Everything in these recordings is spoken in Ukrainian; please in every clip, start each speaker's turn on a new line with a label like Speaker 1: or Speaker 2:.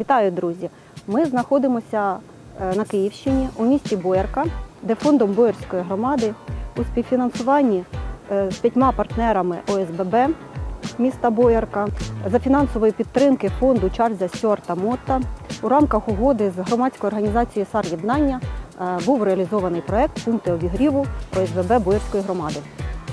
Speaker 1: Вітаю, друзі! Ми знаходимося е, на Київщині у місті Боярка, де фондом Боярської громади у співфінансуванні е, з п'ятьма партнерами ОСББ міста Боярка за фінансової підтримки фонду Чарльза Стюарта Мотта у рамках угоди з громадською організацією «Сар-Єднання» е, був реалізований проект пункти обігріву ОСББ Боярської громади.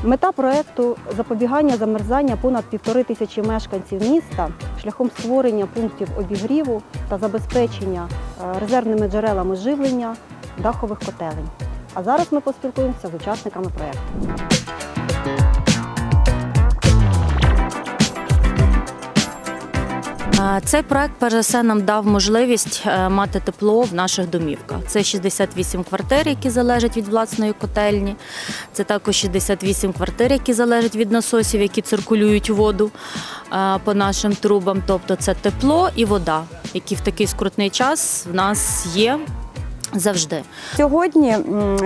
Speaker 1: Мета проекту запобігання замерзання понад півтори тисячі мешканців міста шляхом створення пунктів обігріву та забезпечення е, резервними джерелами живлення дахових котелень. А зараз ми поспілкуємося з учасниками проекту.
Speaker 2: Цей проект перш за все нам дав можливість е, мати тепло в наших домівках. Це 68 квартир, які залежать від власної котельні. Це також 68 квартир, які залежать від насосів, які циркулюють воду е, по нашим трубам. Тобто це тепло і вода, які в такий скрутний час в нас є завжди.
Speaker 3: Сьогодні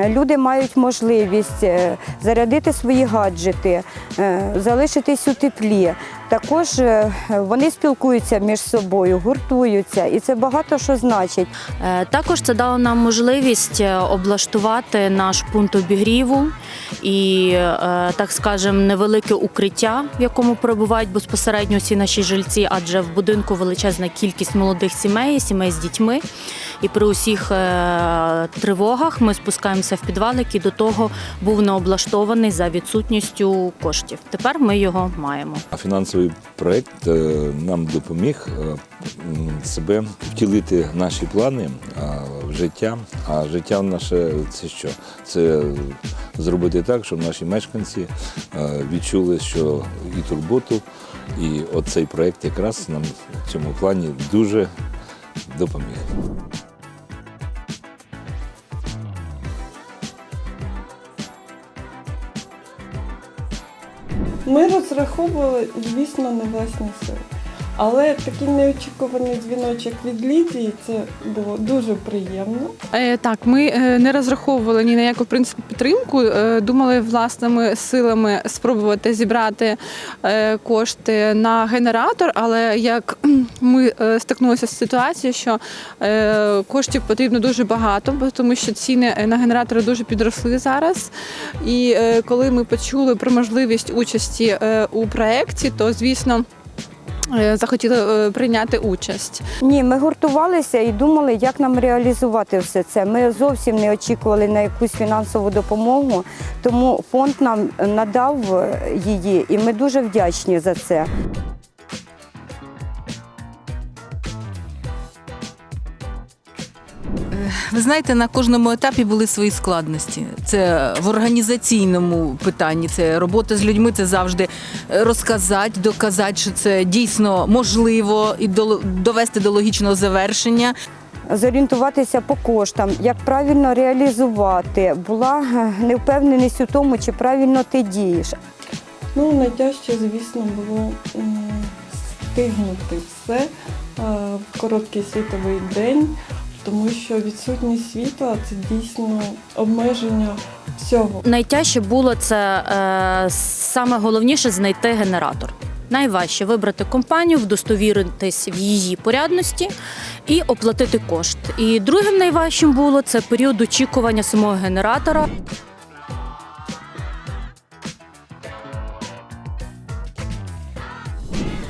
Speaker 3: люди мають можливість е, зарядити свої гаджети, е, залишитись у теплі. Також е, вони спілкуються між собою, гуртуються, і це багато що значить.
Speaker 2: Також це дало нам можливість облаштувати наш пункт обігріву і, так скажемо, невелике укриття, в якому перебувають безпосередньо всі наші жильці, адже в будинку величезна кількість молодих сімей, сімей з дітьми. І при усіх е, тривогах ми спускаємося в підвал, який до того був не облаштований за відсутністю коштів. Тепер ми його маємо.
Speaker 4: А Фінансовий проект е, нам допоміг е, себе втілити наші плани в життя. А життя наше це що? Це зробити так, щоб наші мешканці відчули, що і турботу, і оцей проект якраз нам в цьому плані дуже допоміг.
Speaker 5: Ми розраховували, звісно, на власні сили. Але такий неочікуваний дзвіночок від Лідії це було дуже приємно.
Speaker 6: Е, так, ми е, не розраховували ні на яку в принципі підтримку. Е, думали власними силами спробувати зібрати е, кошти на генератор. Але як ми е, стикнулися з ситуацією, що е, коштів потрібно дуже багато, тому що ціни на генератори дуже підросли зараз. І е, коли ми почули про можливість участі е, у проєкті, то звісно. Е, Захотіли е, прийняти участь.
Speaker 3: Ні, ми гуртувалися і думали, як нам реалізувати все це. Ми зовсім не очікували на якусь фінансову допомогу, тому фонд нам надав е, її, і ми дуже вдячні за це.
Speaker 7: Ви знаєте, на кожному етапі були свої складності. Це в організаційному питанні, це робота з людьми, це завжди розказати, доказати, що це дійсно можливо і довести до логічного завершення.
Speaker 3: Зорієнтуватися по коштам, як правильно реалізувати, була е, невпевненість у тому, чи правильно ти дієш.
Speaker 5: Ну, найтяжче, звісно, було м, встигнути все е, в короткий світовий день, тому що відсутність світла це дійсно обмеження всього.
Speaker 2: Найтяжче було це е, саме головніше знайти генератор. Найважче вибрати компанію, вдостовіритись в її порядності і оплатити кошт. І другим найважчим було це період очікування самого генератора.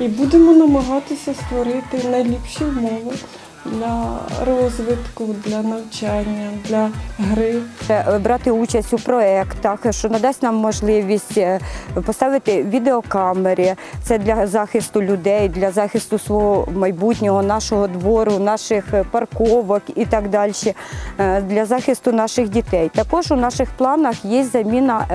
Speaker 5: І будемо намагатися створити найліпші умови для розвитку, для навчання, для гри.
Speaker 3: Е, брати участь у проєктах, що надасть нам можливість е, поставити відеокамери. Це для захисту людей, для захисту свого майбутнього, нашого двору, наших е, парковок і так далі, для захисту наших дітей. Також у наших планах є заміна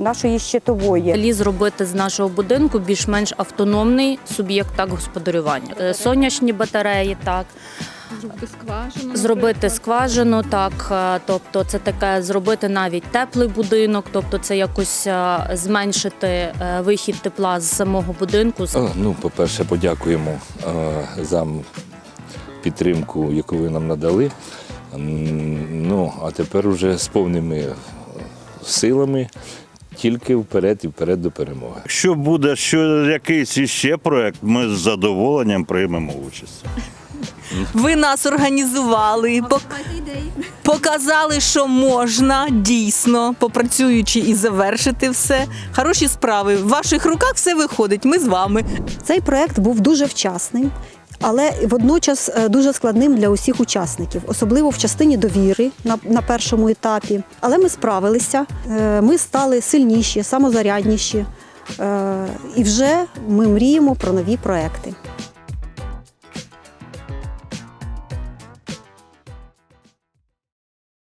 Speaker 3: нашої щитової.
Speaker 2: Взагалі зробити з нашого будинку більш-менш автономний суб'єкт так господарювання. Сонячні батареї, так.
Speaker 6: Зробити скважину.
Speaker 2: Зробити скважину, так, е, тобто це таке зробити навіть теплий будинок, тобто це якось е, зменшити е, вихід тепла з самого будинку.
Speaker 4: Ну, по-перше, подякуємо за підтримку, яку ви нам надали. Ну, а тепер уже з повними силами тільки вперед і вперед до перемоги.
Speaker 8: Якщо буде що якийсь іще проект, ми з задоволенням приймемо участь.
Speaker 7: Ви нас організували, пок- показали, що можна дійсно, попрацюючи і завершити все. Хороші справи. В ваших руках все виходить. Ми з вами.
Speaker 1: Цей проект був дуже вчасним, але водночас е, дуже складним для усіх учасників, особливо в частині довіри на, на першому етапі. Але ми справилися, е, ми стали сильніші, самозарядніші. е, І вже ми мріємо про нові проекти.